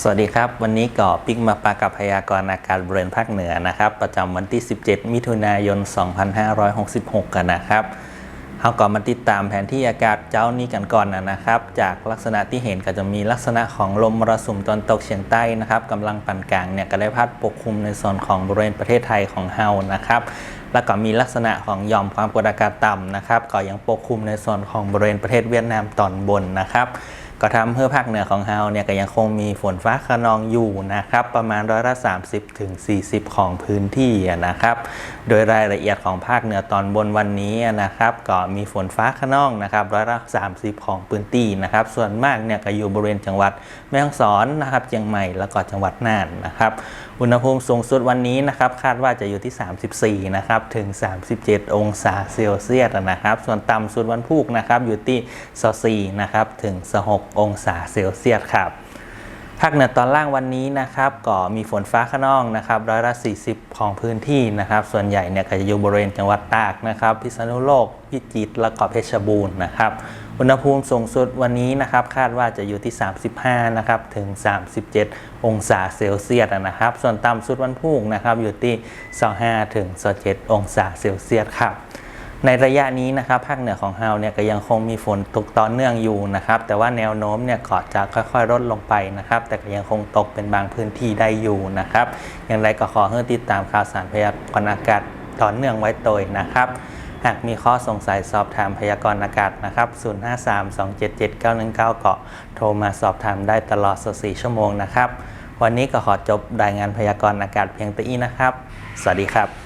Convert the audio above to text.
สวัสดีครับ วันนี้ก็ปิกมาปากับพยากรณ์อากาศบริเวณภาคเหนือนะครับ ประจำวันที่ 17 มิถุนายน 2566 กันนะครับเราก็มาติดตามแผนที่อากาศเจ้านี้กันก่อนนะครับ จากลักษณะที่เห็นก็จะมีลักษณะของลมมรสุมตะวันตกเฉียงใต้นะครับกำลังปานกลางเนี่ยก็ได้พัดปกคลุมในโซนของบริเวณประเทศไทยของเฮานะครับ แล้วก็มีลักษณะของหย่อมความกดอากาศต่ำนะครับก็ยังปกคลุมในส่วนของบริเวณประเทศเวียดนามตอนบนนะครับ ก็ทำให้ภาคเหนือของเฮาเนี่ยก็ยังคงมีฝนฟ้าขนองอยู่นะครับ ประมาณร้อยละ 30ถึง40 ของพื้นที่นะครับ โดยรายละเอียดของภาคเหนือตอนบนวันนี้นะครับ ก็มีฝนฟ้าขนองนะครับร้อยละ 30 ของพื้นที่นะครับ ส่วนมากเนี่ยก็อยู่บริเวณจังหวัดแม่ฮ่องสอนนะครับเชียงใหม่แล้วก็จังหวัดน่านนะครับ อุณหภูมิสูงสุดวันนี้นะครับคาดว่าจะอยู่ที่ 34 นะครับ ถึง 37 องศาเซลเซียสนะครับ ส่วนต่ำสุดวันพุธนะครับอยู่ที่4นะครับ ถึง 6 องศาเซลเซียสครับภาคเหนือตอนล่างวันนี้นะครับก็มีฝนฟ้าขนองนะครับร้อยละ 40 ของพื้นที่นะครับ ส่วนใหญ่เนี่ยก็จะอยู่บริเวณจังหวัดตากนะครับ พิษณุโลก พิจิตรและก็เพชรบูรณ์นะครับ อุณหภูมิสูงสุดวันนี้นะครับคาดว่าจะอยู่ที่ 35 นะครับถึง 37 องศาเซลเซียสนะครับ ส่วนต่ำสุดวันพรุ่งนะครับอยู่ที่ 25 ถึง 27 องศาเซลเซียสครับในระยะนี้นะครับภาคเหนือของเฮาเนี่ยก็ยังคงมีฝนตกต่อเนื่องอยู่นะครับ แต่ว่าแนวโน้มเนี่ยก็จะค่อยๆลดลงไปนะครับ แต่ก็ยังคงตกเป็นบางพื้นที่ได้อยู่นะครับ อย่างไรก็ขอให้ติดตามข่าวสารพยากรณ์อากาศต่อเนื่องไว้โดยนะครับ หากมีข้อสงสัยสอบถามพยากรณ์อากาศนะครับ 0532779199เกาะ โทรมาสอบถามได้ตลอด 24 ชั่วโมงนะครับ วันนี้ก็ขอจบรายงานพยากรณ์อากาศเพียงตี้นะครับ สวัสดีครับ